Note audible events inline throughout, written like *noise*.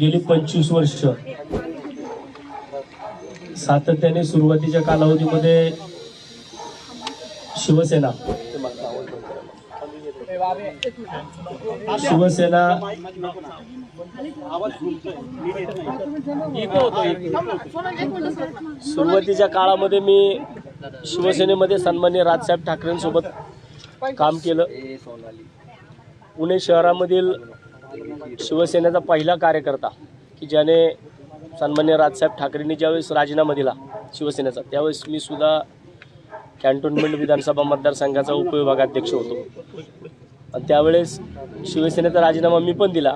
गेली पंचवीस वर्ष. सातत्याने सुरुवातीच्या कालावधीमध्ये शिवसेना. शिवसेना सुरुवातीच्या काळामध्ये मी शिवसेनेमध्ये सन्मान्य राजसाहेब ठाकरेंसोबत काम केलं. पुणे शहरामधील शिवसेनेचा पहिला कार्यकर्ता की ज्याने सन्मान्य राजसाहेब ठाकरेंनी ज्यावेळेस राजीनामा दिला शिवसेनेचा त्यावेळेस मी सुद्धा कॅन्टोन्मेंट विधानसभा मतदारसंघाचा उपविभागाध्यक्ष होतो. आणि त्यावेळेस शिवसेनेचा राजीनामा मी पण दिला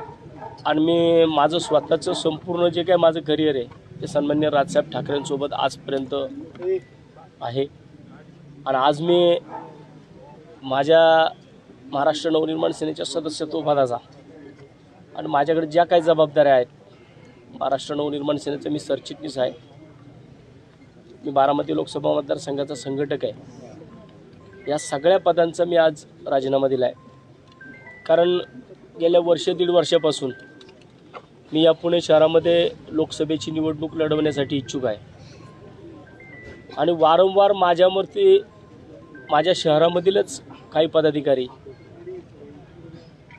आणि मी माझं स्वतःचं संपूर्ण जे काय माझं करिअर आहे ते सन्मान्य राजसाहेब ठाकरेंसोबत आजपर्यंत आहे. आणि आज मी माझ्या महाराष्ट्र नवनिर्माण सेनेच्या सदस्यत्व पदाचा आणि माझ्याकडे ज्या काही जबाबदाऱ्या आहेत महाराष्ट्र नवनिर्माण सेनेचं मी सरचिटणीस आहे. मी बारामती लोकसभा मतदारसंघाचा संघटक आहे. या सगळ्या पदांचा मी आज राजीनामा दिला आहे कारण गेल्या वर्ष दीड वर्षापासून मी या पुणे शहरामध्ये लोकसभेची निवडणूक लढवण्यासाठी इच्छुक आहे. आणि वारंवार माझ्यावरती माझ्या शहरामधीलच काही पदाधिकारी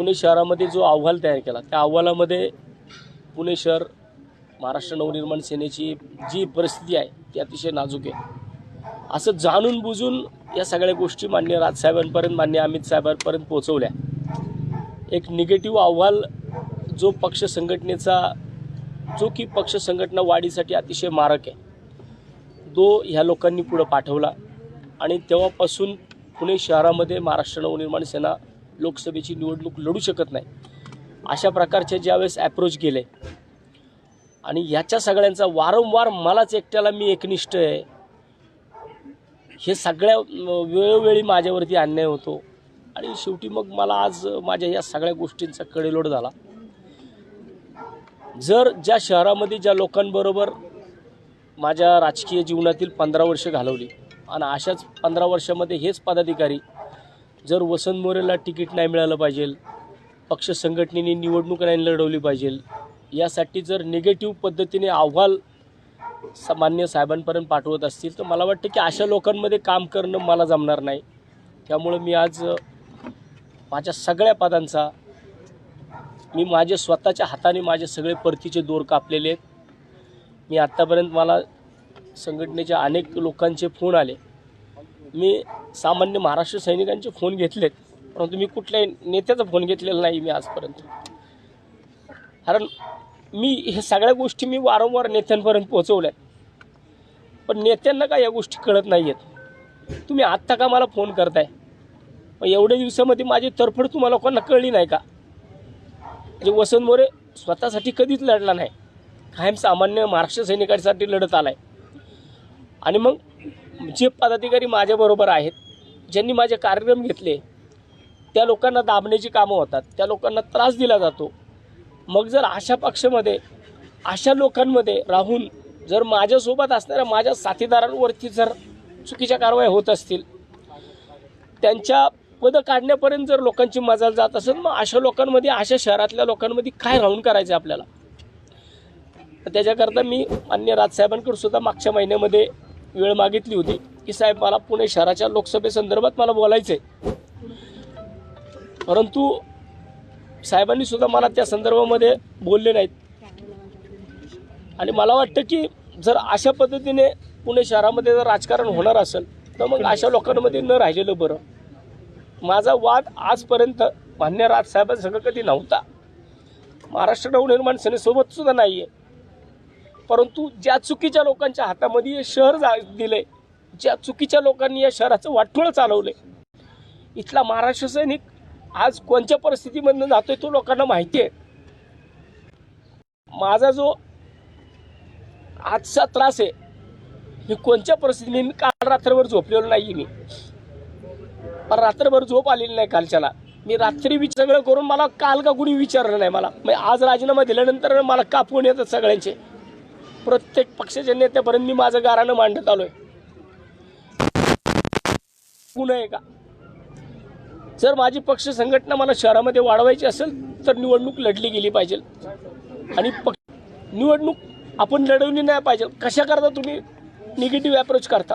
पुणे शहरामध्ये जो अहवाल तयार केला त्या अहवालामध्ये पुणे शहर महाराष्ट्र नवनिर्माण सेनेची जी परिस्थिती आहे ती अतिशय नाजूक आहे. असं जाणून बुजून या सगळ्या गोष्टी मान्य राजसाहेबांपर्यंत मान्य अमित साहेबांपर्यंत पोहोचवल्या. एक निगेटिव्ह अहवाल जो पक्ष संघटनेचा जो की पक्ष संघटना वाढीसाठी अतिशय मारक आहे. तो ह्या लोकांनी पुढं पाठवला आणि तेव्हापासून पुणे शहरामध्ये महाराष्ट्र नवनिर्माण सेना लोकसभेची निवडणूक लढू शकत नाही. अशा प्रकारचे ज्यावेळेस ॲप्रोच गेले आणि याच्या सगळ्यांचा वारंवार मलाच एकट्याला मी एकनिष्ठ आहे हे सगळ्या वेळोवेळी माझ्यावरती अन्याय होतो. आणि शेवटी मग मला आज माझ्या या सगळ्या गोष्टींचा कडेलोट झाला. जर ज्या शहरामध्ये ज्या लोकांबरोबर माझ्या राजकीय जीवनातील पंधरा वर्ष घालवली आणि अशाच पंधरा वर्षामध्ये हेच पदाधिकारी जर वसंत मोरेला तिकीट नाही मिळालं पाहिजे पक्ष संघटनेने निवडणूक नाही लढवली पाहिजे यासाठी जर निगेटिव्ह पद्धतीने अहवाल सामान्य साहेबांपर्यंत पाठवत असतील तर मला वाटतं की अशा लोकांमध्ये काम करणं मला जमणार नाही. त्यामुळं मी आज माझ्या सगळ्या पदांचा मी माझे स्वतःच्या हाताने माझे सगळे परतीचे दोर कापलेले आहेत. मी आत्तापर्यंत मला संघटनेच्या अनेक लोकांचे फोन आले. मी सामान्य महाराष्ट्र सैनिकांचे फोन घेतलेत परंतु मी कुठल्याही नेत्याचा फोन घेतलेला नाही मी आजपर्यंत. कारण मी हे सगळ्या गोष्टी मी वारंवार नेत्यांपर्यंत पोहोचवल्या पण नेत्यांना काय या गोष्टी कळत नाही आहेत तुम्ही आत्ता का मला फोन करताय? मग एवढ्या दिवसामध्ये माझी तरफड तुम्हाला लोकांना कळली नाही का? म्हणजे वसंत मोरे स्वतःसाठी कधीच लढला नाही. कायम सामान्य महाराष्ट्र सैनिकांसाठी लढत आला आहे आणि मग जे पदाधिकारी माझ्याबरोबर आहेत ज्यांनी माझे कार्यक्रम घेतले त्या लोकांना दाबण्याची कामं होतात त्या लोकांना त्रास दिला जातो. मग जर अशा पक्षामध्ये अशा लोकांमध्ये राहून जर माझ्यासोबत असणाऱ्या माझ्या साथीदारांवरती जर चुकीच्या कारवाई होत असतील त्यांच्या पदं काढण्यापर्यंत जर लोकांची मजाल जात असेल मग अशा लोकांमध्ये अशा शहरातल्या लोकांमध्ये काय राहून करायचं आपल्याला? त्याच्याकरता मी मान्य राजसाहेबांकडे सुद्धा मागच्या महिन्यामध्ये वेळ मागितली होती की साहेब मला पुणे शहराच्या लोकसभेसंदर्भात मला बोलायचं आहे परंतु साहेबांनी सुद्धा मला त्या संदर्भामध्ये बोलले नाहीत. आणि मला वाटतं की जर अशा पद्धतीने पुणे शहरामध्ये जर राजकारण होणार असेल तर मग अशा लोकांमध्ये न राहिलेलं बरं. माझा वाद आजपर्यंत मान्य राजसाहेबांसंग कधी नव्हता. महाराष्ट्र नवनिर्माण सेनेसोबत सुद्धा नाही आहे परंतु ज्या चुकीच्या लोकांच्या हातामध्ये हे शहर जा दिले ज्या चुकीच्या लोकांनी या शहराचं वाटोळं चालवले इथला महाराष्ट्र सैनिक आज कोणत्या परिस्थितीमधनं जातोय तो लोकांना माहिती आहे. माझा जो आजचा त्रास आहे मी कोणत्या परिस्थितीने मी काल रात्रभर झोपलेलो नाही मी. पण रात्रभर झोप आलेली नाही कालच्याला. मी रात्री विचार सगळं करून मला काल का कुणी विचारलं नाही मला. मग आज राजीनामा दिल्यानंतर मला कापून येतात सगळ्यांचे. प्रत्येक पक्षाच्या नेत्यापर्यंत मी माझं गाराणं मांडत आलो आहे पुन्हा आहे का? जर माझी पक्ष संघटना मला शहरामध्ये वाढवायची असेल तर निवडणूक लढली गेली पाहिजे. आणि पक्ष निवडणूक आपण लढवली नाही पाहिजे. कशाकरता तुम्ही निगेटिव्ह अप्रोच करता?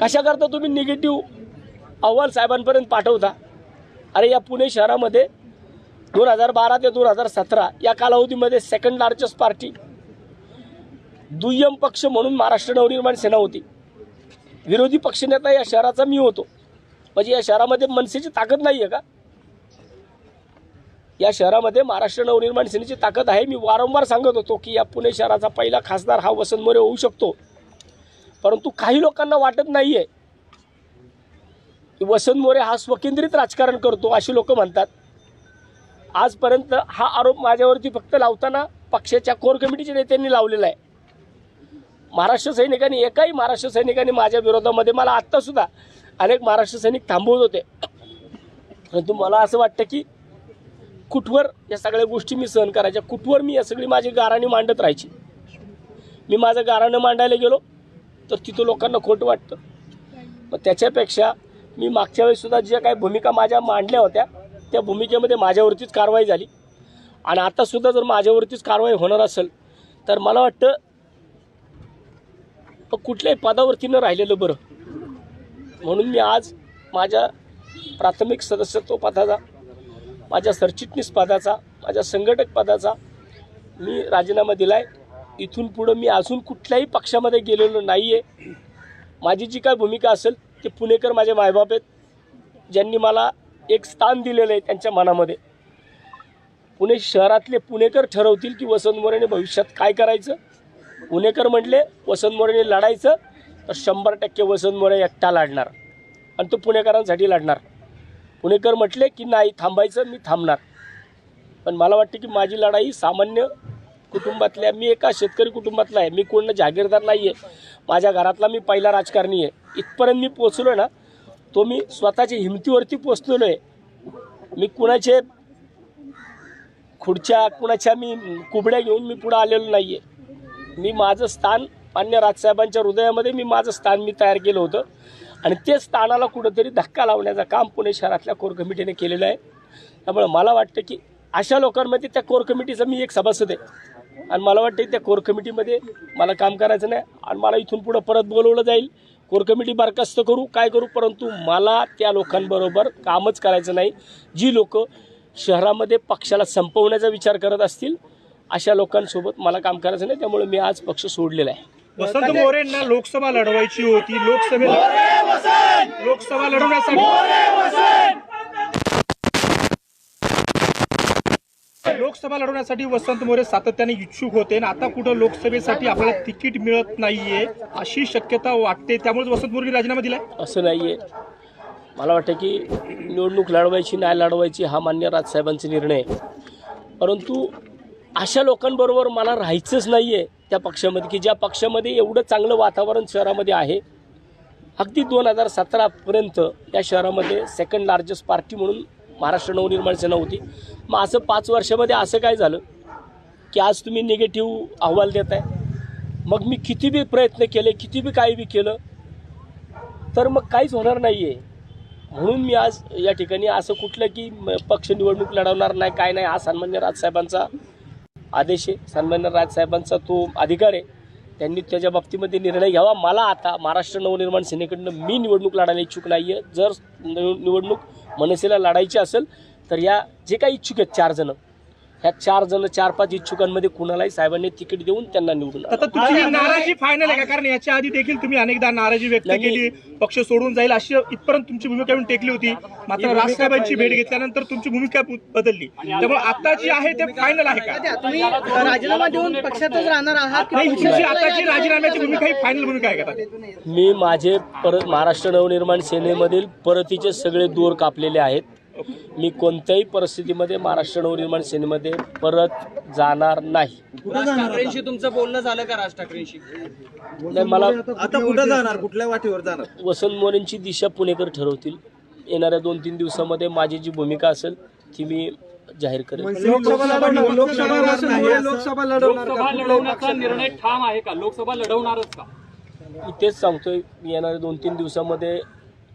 कशाकरता तुम्ही निगेटिव्ह अहवाल साहेबांपर्यंत पाठवता? अरे या पुणे शहरामध्ये दोन हजार बारा ते दोन हजार सतरा या कालावधीमध्ये सेकंड लार्जेस्ट पार्टी दुय्यम पक्ष म्हणून महाराष्ट्र नवनिर्माण सेना होती. विरोधी पक्षनेता या शहराचा मी होतो. म्हणजे या शहरामध्ये मनसेची ताकद नाही आहे का? या शहरामध्ये महाराष्ट्र नवनिर्माण सेनेची ताकद आहे मी वारंवार सांगत होतो की या पुणे शहराचा पहिला खासदार हा वसंत मोरे होऊ शकतो. परंतु काही लोकांना वाटत नाही आहे की वसंत मोरे हा स्वकेंद्रित राजकारण करतो अशी लोक म्हणतात. आजपर्यंत हा आरोप माझ्यावरती फक्त लावताना पक्षाच्या कोर कमिटीच्या नेत्यांनी लावलेला आहे. महाराष्ट्र सैनिकांनी एकाही महाराष्ट्र सैनिकांनी माझ्या विरोधामध्ये मला आत्तासुद्धा अनेक महाराष्ट्र सैनिक थांबवत होते. परंतु मला असं वाटतं की कुठवर या सगळ्या गोष्टी मी सहन करायच्या कुठवर मी या सगळी माझी गाराणी मांडत राहायची? मी माझं गाराणं मांडायला गेलो तर तिथं लोकांना खोटं वाटतं. मग त्याच्यापेक्षा मी मागच्या वेळीसुद्धा ज्या काही भूमिका माझ्या मांडल्या होत्या त्या भूमिकेमध्ये माझ्यावरतीच कारवाई झाली. आणि आतासुद्धा जर माझ्यावरतीच कारवाई होणार असेल तर मला वाटतं पण कुठल्याही पदावरती न राहिलेलं बरं. म्हणून मी आज माझ्या प्राथमिक सदस्यत्व पदाचा माझ्या सरचिटणीस पदाचा माझ्या संघटक पदाचा मी राजीनामा दिला आहे इथून पुढं मी अजून कुठल्याही पक्षामध्ये गेलेलो नाही आहे माझी जी काय भूमिका असेल ते पुणेकर माझे मायबाप आहेत. ज्यांनी मला एक स्थान दिलेलं आहे त्यांच्या मनामध्ये. पुणे शहरातले पुणेकर ठरवतील की वसंत मोरेने भविष्यात काय करायचं? पुणेकर म्हटले वसंत मोरेने लढायचं तर शंभर टक्के वसंत मोरे एकटा लढणार. आणि तो पुणेकरांसाठी लढणार. पुणेकर म्हटले की नाही थांबायचं मी थांबणार. पण मला वाटतं की माझी लढाई सामान्य कुटुंबातल्या मी एका शेतकरी कुटुंबातला आहे मी कोण जागीरदार नाही आहे माझ्या घरातला मी पहिला राजकारणी आहे. इथपर्यंत मी पोचलो ना तो मी स्वतःच्या हिमतीवरती पोचलेलो आहे मी कुणाचे खुर्च्या कुणाच्या मी कुबड्या घेऊन मी पुढं आलेलो नाही आहे मी माझं स्थान मान्य राजसाहेबांच्या हृदयामध्ये मी माझं स्थान मी तयार केलं होतं. आणि ते स्थानाला कुठंतरी धक्का लावण्याचं काम पुणे शहरातल्या कोर कमिटीने केलेलं आहे. त्यामुळे मला वाटतं की अशा लोकांमध्ये त्या कोर कमिटीचा मी एक सभासद आहे. आणि मला वाटतं त्या कोर कमिटीमध्ये मला काम करायचं नाही आणि मला इथून पुढं परत बोलवलं जाईल. कोर कमिटी बरखास्त करू काय करू परंतु मला त्या लोकांबरोबर कामच करायचं नाही. जी लोक शहरामध्ये पक्षाला संपवण्याचा विचार करत असतील अशा लोकांसोबत मला काम करायचं नाही त्यामुळे मी आज पक्ष सोडलेला आहे. वसंत मोरेंना लोकसभा लढवायची होती लोकसभेत लोकसभा लढवण्यासाठी लोकसभा लढवण्यासाठी वसंत मोरे सातत्याने इच्छुक होते आणि आता कुठं लोकसभेसाठी आपल्याला तिकीट मिळत नाहीये अशी शक्यता वाटते त्यामुळे वसंत मोरेंनी राजीनामा दिलाय? असं नाही आहे मला वाटतं की निवडणूक लढवायची नाही लढवायची हा मान्य राजसाहेबांचा निर्णय परंतु अशा लोकांबरोबर मला राहायचंच नाही आहे त्या पक्षामध्ये की ज्या पक्षामध्ये एवढं चांगलं वातावरण शहरामध्ये आहे. अगदी दोन हजार सतरापर्यंत या शहरामध्ये सेकंड लार्जेस्ट पार्टी म्हणून महाराष्ट्र नवनिर्माण सेना होती. मग असं पाच वर्षामध्ये असं काय झालं की आज तुम्ही निगेटिव्ह अहवाल देत आहे मग मी किती बी प्रयत्न केले किती बी काही बी केलं तर मग काहीच होणार नाही आहे म्हणून मी आज या ठिकाणी असं कुठलं की म- पक्ष निवडणूक लढवणार नाही काय नाही हा सन्मान्य राजसाहेबांचा आदेश आहे. सन्मान्य राजसाहेबांचा तो अधिकार आहे. त्यांनी त्याच्या बाबतीमध्ये निर्णय घ्यावा. मला आता महाराष्ट्र नवनिर्माण सेनेकडनं मी निवडणूक लढायला इच्छुक नाही आहे जर निवडणूक मनसेला लढायची असेल तर या जे काही इच्छुक आहेत चारजणं ह्या चार जण चार पाच इच्छुकांमध्ये कुणालाही साहेबांनी तिकीट देऊन त्यांना निवडून आता तुमची ही नाराजी फायनल आहे का? कारण याच्या आधी देखील तुम्ही अनेकदा नाराजी व्यक्त नाही. केली. पक्ष सोडून जाईल अशी इथपर्यंत तुमची भूमिका येऊन टेकली होती. मात्र राजसाहेबांची भेट घेतल्यानंतर तुमची भूमिका बदलली. त्यामुळे आता जी आहे ते फायनल आहे का? तुम्ही राजीनामा देऊन पक्षातच राहणार आहात की नाही पक्षाला तुमची आताची राजीनाम्याची भूमिका ही फायनल भूमिका आहे का आता? मी माझे परत महाराष्ट्र नवनिर्माण सेनेमधील परतीचे सगळे दूर कापलेले आहेत. मी कोणत्याही परिस्थितीमध्ये महाराष्ट्र नवनिर्माण सेनेमध्ये परत जाणार नाही. राज ठाकरेंशी तुमचं बोलणं झालं का राज ठाकरेंशी? नाही मला आता कुठं जाणार? कुठल्या वाटेवर जाणार? वसंत मोरेंची दिशा पुणेकर ठरवतील. येणाऱ्या दोन तीन दिवसामध्ये माझी जी भूमिका असेल ती मी जाहीर करेन. लोकसभा लढवणार लोकसभा लढवणार लोकसभा लढवणार लोकसभा लढवण्याचा निर्णय ठाम आहे का? लोकसभा लढवणारच का? मी तेच सांगतोय मी येणाऱ्या दोन तीन दिवसामध्ये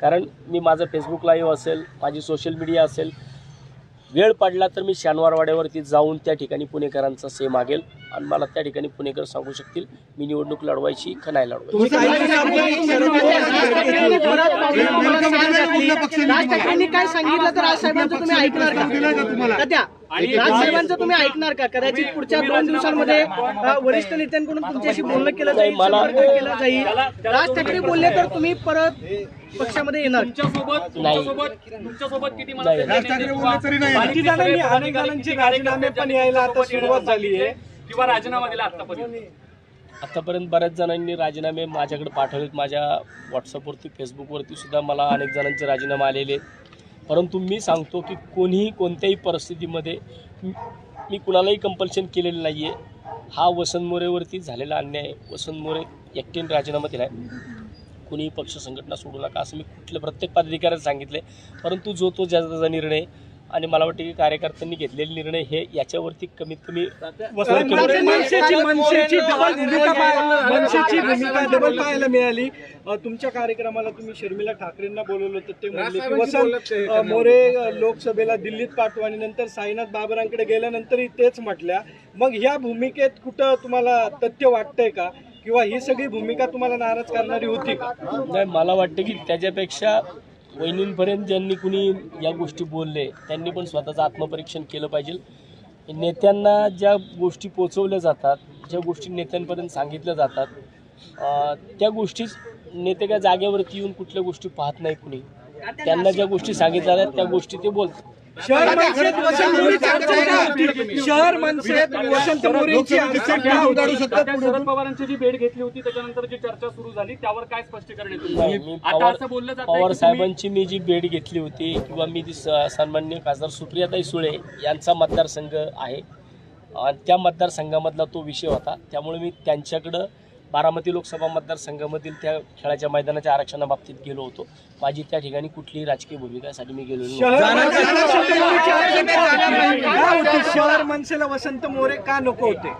कारण मी माझं फेसबुक लाईव्ह असेल माझी सोशल मीडिया असेल वेळ पडला तर मी शनिवारवाड्यावरती जाऊन त्या ठिकाणी पुणेकरांचा से मागेल आणि मला त्या ठिकाणी पुणेकर सांगू शकतील मी निवडणूक लढवायची का नाही लढवायची काय सांगितलं तर राज साहेबांचं तुम्ही ऐकणार का त्या राज साहेबांचं तुम्ही ऐकणार का? कदाचित पुढच्या दोन दिवसांमध्ये वरिष्ठ नेत्यांकडून तुमच्याशी बोलणं केलं जाईल संपर्क केला जाईल. राज ठाकरे बोलले तर तुम्ही परत पक्षामध्ये येणार. तुमच्यासोबत नाही. तुमच्यासोबत किती मला राजीनामे पण यायला आता सुरुवात झाली आहे. किंवा राजीनामा दिला आतापर्यंत? आतापर्यंत बऱ्याच जणांनी राजीनामे माझ्याकडे पाठवलेत. माझ्या व्हॉट्सअपवरती फेसबुकवरती सुद्धा मला अनेक जणांचे राजीनामे आलेले आहेत. परंतु मी सांगतो की कोणीही कोणत्याही परिस्थितीमध्ये मी कुणालाही कंपल्शन केलेलं नाही आहे हा वसंत मोरेवरती झालेला अन्याय वसंत मोरे एकटेन राजीनामा दिला आहे कुणीही पक्ष संघटना सोडू नका असं मी कुठल्या प्रत्येक पदाधिकाऱ्याला सांगितले परंतु जो तो ज्याचा त्याचा निर्णय आणि मला वाटतं की कार्यकर्त्यांनी घेतलेले निर्णय हे याच्यावरती कमीत कमी वसंत मोरे मनसेची मनसेची डबल भूमिका पाहायला मनसेची भूमिका डबल पाहायला मिळाली. अ, तुमच्या कार्यक्रमाला तुम्ही शर्मिला ठाकरेंना बोलवलं होतं ते म्हणले की वसंत अ, मोरे अ, लोकसभेला दिल्लीत पाठवू आणि नंतर साईनाथ बाबरांकडे गेल्यानंतरही तेच म्हटल्या. मग ह्या भूमिकेत कुठं तुम्हाला तथ्य वाटतंय का? किंवा ही सगळी भूमिका तुम्हाला नाराज करणारी होती का? नाही मला वाटतं की त्याच्यापेक्षा वहिनींपर्यंत ज्यांनी कुणी या गोष्टी बोलले त्यांनी पण स्वतःचं आत्मपरीक्षण केलं पाहिजे. नेत्यांना ज्या गोष्टी पोचवल्या जातात ज्या गोष्टी नेत्यांपर्यंत सांगितल्या जातात त्या गोष्टीच नेते काय जागेवरती येऊन कुठल्या गोष्टी पाहत नाही कुणी. त्यांना ज्या गोष्टी सांगितल्या जातात त्या गोष्टी ते बोलतात. शहर मनसेत वसंत होती शहर मनसेत वसंत मोरेची होती आता शरद पवारांची जी भेट घेतली होती त्याच्यानंतर जी चर्चा सुरू झाली त्यावर काय स्पष्टीकरण आता पवार असं बोललं जात पवार साहेबांची मी जी भेट घेतली होती किंवा मी ती स- सन्माननीय खासदार सुप्रियाताई सुळे यांचा मतदारसंघ आहे. आणि त्या मतदारसंघामधला तो विषय होता. त्यामुळे मी त्यांच्याकडं बारामती लोकसभा मतदारसंघामधील त्या खेळाच्या मैदानाच्या आरक्षणाबाबतीत गेलो होतो. माझी त्या ठिकाणी कुठलीही राजकीय भूमिकासाठी मी गेलो. शहर मनसेला वसंत मोरे का नको होते?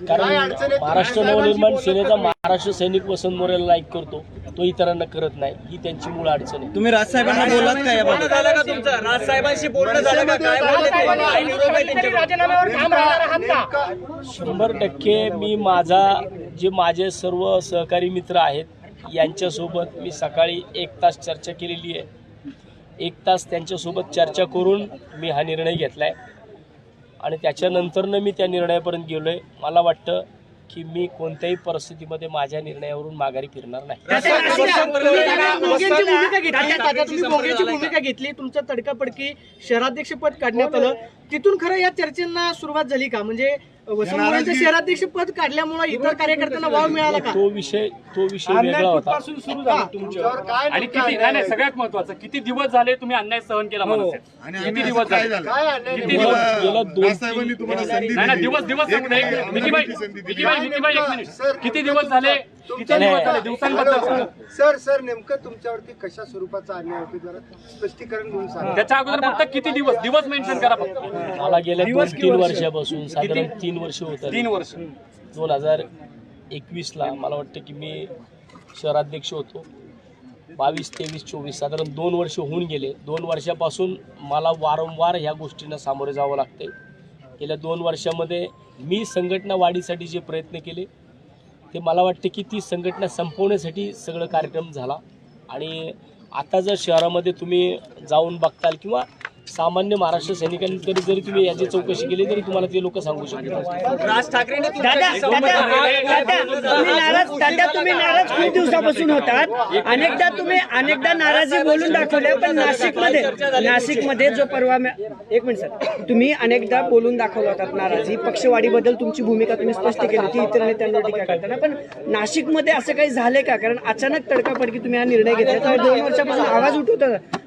कारण महाराष्ट्र नवनिर्माण सेनेचा महाराष्ट्र सैनिक वसंत मोरेला लाईक करतो. तो इतरांना करत नाही. ही त्यांची मूळ अडचण आहे. तुम्ही राजसाहेबांना बोलात का याबाबत? बोलणं झालं का तुमचं? राज साहेबांशी बोलणं झालं का? काय बोलले ते? आहे त्यांच्याकडे? शंभर टक्के मी माझा जे माझे सर्व सहकारी मित्र आहेत यांच्यासोबत मी सकाळी एक तास चर्चा केलेली आहे. एक तास त्यांच्यासोबत चर्चा करून मी हा निर्णय घेतला आहे आणि त्याच्यानंतरनं मी त्या निर्णयापर्यंत गेलो आहे मला वाटतं की मी कोणत्याही परिस्थितीमध्ये माझ्या निर्णयावरून माघारी फिरणार नाही. घेतली. आता तुम्ही भोग्याची भूमिका घेतली. तुमचं तडकापडकी शहराध्यक्षपद काढण्यात आलं. तिथून खरं या चर्चेंना सुरुवात झाली का? म्हणजे शहराध्यक्ष पद काढल्यामुळे इतर कार्यकर्त्यांना वाव मिळाला का? तो विषय तो विषय वेगळा होता. पासून सुरू झालं तुमच्यावर आणि किती नाही नाही सगळ्यात महत्वाचं किती दिवस झाले तुम्ही अन्याय सहन केला मनसेत किती दिवस झाले? किती दिवस गेल्या दोन राजसाहेबांनी तुम्हाला संधी नाही दिली. दिवस दिवस सांगू नये मिकीबाई एक मिनिट. किती दिवस झाले दिवस. सर सर नेमकं तुमच्यावरती कशा स्वरूपाचा अन्याय होतो जरा स्पष्टीकरण देऊन सांगा. त्याच्या अगोदर फक्त किती दिवस? दिवस मेन्शन करा फक्त. मला गेल्या दोन तीन वर्षापासून साधारण तीन वर्ष होत तीन वर्ष. दोन हजार एकवीसला मला वाटतं की मी शहराध्यक्ष होतो. बावीस तेवीस चोवीस साधारण दोन वर्ष होऊन गेले. दोन वर्षापासून मला वारंवार ह्या गोष्टींना सामोरे जावं लागते गेल्या दोन वर्षामध्ये मी संघटना वाढीसाठी जे प्रयत्न केले ते मला वाटते की ती संघटना संपवण्यासाठी सगळं कार्यक्रम झाला. आणि आता जर शहरामध्ये तुम्ही जाऊन बघताल किंवा सामान्य महाराष्ट्र सैनिकांकडे जरी तुम्ही याची चौकशी केली तरी तुम्हाला ते लोक सांगू शकतात. राज ठाकरेंनी दादा दादा दादा तुम्ही नाराज दादा तुम्ही नाराज खूप दिवसापासून होतात. अनेकदा तुम्ही अनेकदा नाराजी बोलून दाखवल्या पण नाशिकमध्ये नाशिकमध्ये जो परवा एक मिनिट सर. तुम्ही अनेकदा बोलून दाखवला होतात नाराजी. पक्षवाढीबद्दल तुमची भूमिका तुम्ही स्पष्ट केली होती इतर नेत्यांवर टीका करताना. पण नाशिकमध्ये असं काही झालंय का? कारण अचानक तडकाफडकी तुम्ही हा निर्णय घेतला. दोन वर्षापासून आवाज उठवत. होता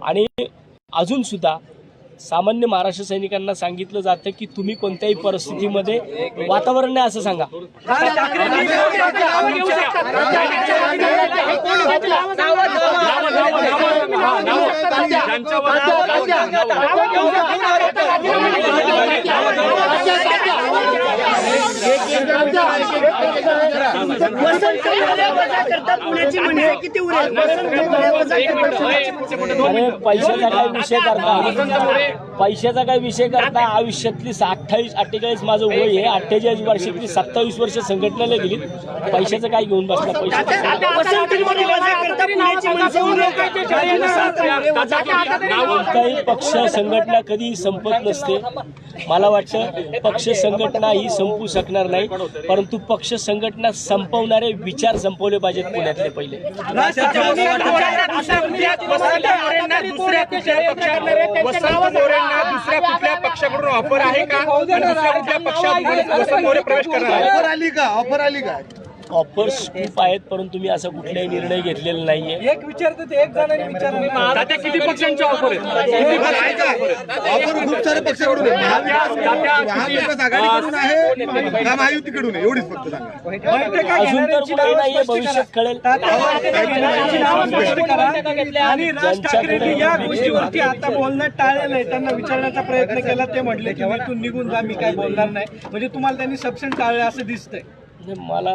आणि अजूनसुद्धा सामान्य महाराष्ट्र सैनिकांना सांगितलं जातं की तुम्ही कोणत्याही परिस्थितीमध्ये वातावरण नाही असं सांगा वसंत वजा करता पुण्याची म्हणजे किती उरेल वसंत वजा करता अरे पैशाचा काय विषय करता? पैशाचा काय विषय करता आयुष्यातली अठ्ठावीस अठ्ठेचाळीस माझं वय आहे. अठ्ठेचाळीस वर्षातली सत्तावीस वर्ष संघटनेला गेली पैशाचं काय घेऊन बसला पैसा? वसंत वजा करता पुण्याची म्हणजे कोणताही पक्ष संघटना कधी संपत नसते. मला वाटतं पक्ष संघटना ही संपू शकणार नाही. परंतु पक्ष संघटना संपवणारे विचार संपवले पाहिजेत पुण्यातले पहिले. दुसऱ्या कुठल्या पक्षाकडून ऑफर आहे का दुसऱ्या कुठल्या पक्षात प्रवेश करणार आहे? ऑफर आली का? ऑफर आली का ऑफर्स खूप आहेत परंतु मी असा कुठलाही निर्णय घेतलेला नाहीये. एक विचारतो ते एक जणांनी विचारलं. तात्या किती पक्षांच्या ऑफर ऑफर खूप सारे पक्षाकडून आहे. महाविकास महाविकास आघाडीकडून आहे का महायुतीकडून आहे. एवढीच फक्त सांगा. अजून तर कुठे नाहीये भविष्यात कळेल. आणि राज ठाकरेंनी या गोष्टीवरती आता बोलणं टाळलेलं आहे. त्यांना विचारण्याचा प्रयत्न केला ते म्हटले की मी इथून निघून जा मी काय बोलणार नाही. म्हणजे तुम्हाला त्यांनी सपशेल टाळलं असं दिसतंय. म्हणजे मला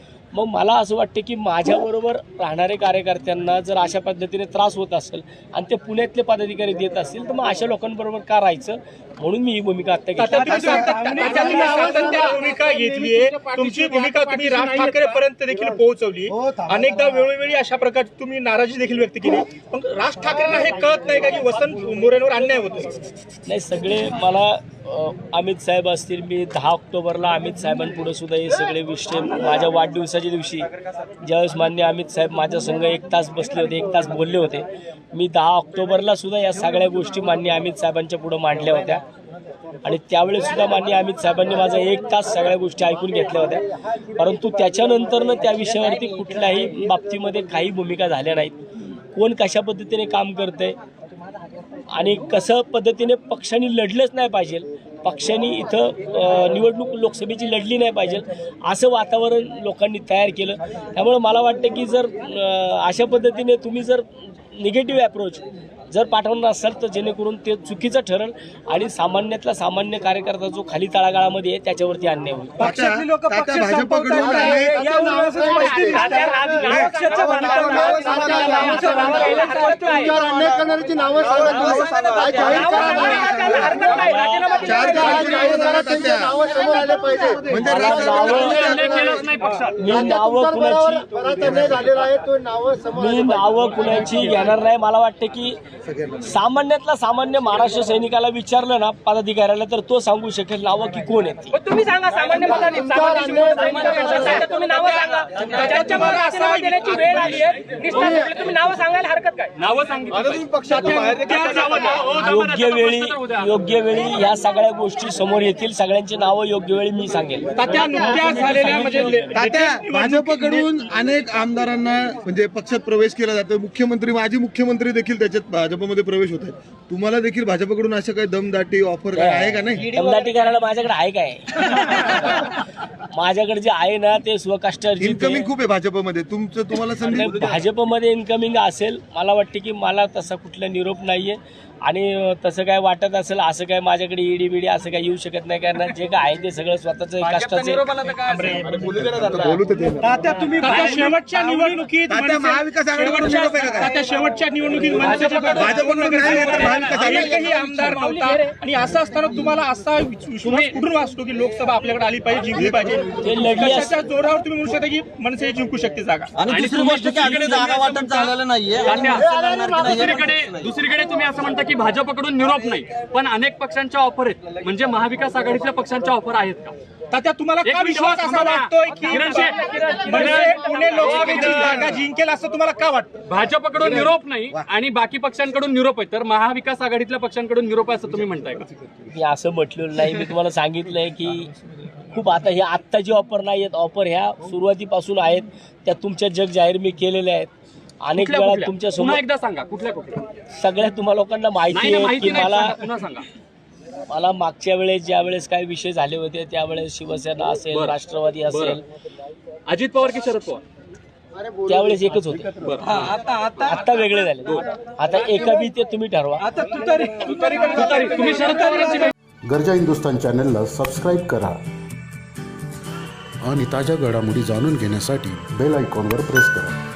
मग मला असं वाटतं की माझ्याबरोबर राहणारे कार्यकर्त्यांना जर अशा पद्धतीने त्रास होत असेल आणि ते पुण्यातले पदाधिकारी देत असतील तर मग अशा लोकांबरोबर का राहायचं? म्हणून मी ही भूमिका आता भूमिका घेतली आहे. तुमची भूमिका तुम्ही राज ठाकरे पर्यंत देखील पोहोचवली. अनेकदा वेळोवेळी अशा प्रकारची तुम्ही नाराजी देखील व्यक्त केली. पण राज ठाकरेंना हे कळत नाही का की वसंत मोरेंवर अन्याय होतो नाही सगळे मला अमित साहेब असतील मी दहा ऑक्टोबरला अमित साहेबांपुढे सुद्धा हे सगळे विषय माझ्या वाढदिवसाच्या दिवशी ज्यावेळेस मान्य अमित साहेब माझ्या संघ एक तास बसले होते एक तास बोलले होते मी दहा ऑक्टोबरला सुद्धा या सगळ्या गोष्टी मान्य अमित साहेबांच्या पुढे मांडल्या होत्या. आणि त्यावेळेस सुद्धा मान्य अमित साहेबांनी माझा एक तास सगळ्या गोष्टी ऐकून घेतल्या होत्या. परंतु त्याच्यानंतरनं त्या विषयावरती कुठल्याही बाबतीमध्ये काही भूमिका झाल्या नाहीत. कोण कशा पद्धतीने काम करतंय आणि कसं पद्धतीने पक्षांनी लढलंच नाही पाहिजे. पक्षांनी इथं निवडणूक लोकसभेची लढली नाही पाहिजे. असं वातावरण लोकांनी तयार केलं. त्यामुळे मला वाटतं की जर अशा पद्धतीने तुम्ही जर निगेटिव्ह अप्रोच जर पाठवणार असेल तर जेणेकरून ते चुकीचं ठरेल आणि सामान्यातला सामान्य कार्यकर्ता जो खाली तळागाळामध्ये आहे त्याच्यावरती अन्याय होईल पक्षातली लोक तात्या, पक्ष भाजपकडून संपवतात अनेक- या उल्हासाचं माहिती नाही. पक्षाच्या भरणाऱ्या नावाचं नाव घ्यायला हरकत नाही. चार जणांची नावं सांगा तात्या. म्हणजे मला राष्ट्रवादी नावं- काँग्रेस केलंच नाही पक्षात मी नावं कुणाची मी नावं कुणाची घेणार नाही मला वाटतं की सामान्यातला सामान्य महाराष्ट्र सैनिकाला विचारलं ना पदाधिकाऱ्याला तर तो सांगू शकेल नावं की कोण आहेत ती. तुम्ही सांगा सामान्य मताने तुम्ही नावं सांगा. ज्यांच्या मागे राजीनामा देण्याची वेळ आली आहे निष्ठा. तुम्ही नावं सांगायला हरकत काय? नावं सांगितलं योग्य वेळी योग्य वेळी या सगळ्या गोष्टी समोर येतील. सगळ्यांची नावं योग्य वेळी मी सांगेल. तात्या नुकत्याच झालेल्या म्हणजे तात्या भाजपकडून अनेक आमदारांना म्हणजे पक्षात प्रवेश केला जातो. मुख्यमंत्री माजी मुख्यमंत्री देखील त्याच्यात भाजपमध्ये प्रवेश होत आहेत तुम्हाला देखील भाजपकडून असं काही दमदाटी ऑफर आहे का नाही? दमदाटी करायला माझ्याकडे आहे काय? *laughs* माझ्याकडे जे आहे ना ते स्वकष्टार्जित इन्कमिंग आहे. खूप आहे भाजपमध्ये. तुमचं तुम्हाला संधी भाजपमध्ये इन्कमिंग असेल मला वाटते की मला तसा कुठला निरोप नाहीये. आणि तसं काय वाटत असेल असं काय माझ्याकडे ईडी बिडी असं काय येऊ शकत नाही कारण जे काय आहे ते सगळं स्वतःच कष्टाचे बोलू तर ते तात्या तुम्ही तात्या, शेवटच्या निवडणुकीत शेवटच्या- निवडणुकीत आमदार नव्हता आणि असं असताना तुम्हाला असा विश्वास कुठून वाचतो की लोकसभा आपल्याकडे आली पाहिजे जिंकली पाहिजे? जोरावर तुम्ही म्हणू शकता की मनसे जिंकू शकते जागा? आणि दुसरी गोष्ट की अजून जागा वाटप झालेलं नाहीये. तात्या, दुसरीकडे दुसरीकडे तुम्ही असं म्हणता की भाजपकडून निरोप नाही पण अनेक पक्षांच्या ऑफर आहेत. म्हणजे महाविकास आघाडीतल्या पक्षांच्या ऑफर आहेत का? तात्या तुम्हाला का विश्वास असा. वाटतोय की किरण शेठ, मनसे पुणे लोकसभेची. जागा जिंकेल असं तुम्हाला का वाटतं? भाजपकडून निरोप नाही आणि बाकी पक्षांकडून निरोप आहे. तर महाविकास आघाडीतल्या पक्षांकडून निरोप आहे असं तुम्ही म्हणताय का? मी असं म्हटलेलं नाही. मी तुम्हाला सांगितलंय की खूप आता हे आत्ताची ऑफर नाही आहेत ऑफर ह्या सुरुवातीपासून आहेत. त्या तुमच्या जग जाहीर मी केलेल्या आहेत. अनेक कुठल्या वेळा कुठल्या? तुमच्या पुन्हा समोर एकदा सांगा कुठल्या कुठल्या? सगळ्या तुम्हा लोकांना नाही माहिती ना, आहे माहिती की नाही मला सांगा, पुन्हा सांगा. मला मागच्या वेळेस ज्या वेळेस काय विषय झाले होते त्यावेळेस शिवसेना असेल बरं. राष्ट्रवादी असेल. अजित पवार की शरद पवार? त्यावेळेस एकच होते. आता आता आता वेगळे झाले. आता एका बी ते तुम्ही ठरवा. आता तुतारी तुतारी तुम्ही शरद पवारांची गरजा हिंदुस्तान चॅनलला सबस्क्राईब करा. आणि ताज्या घडामोडी जाणून घेण्यासाठी बेल आयकॉनवर प्रेस करा.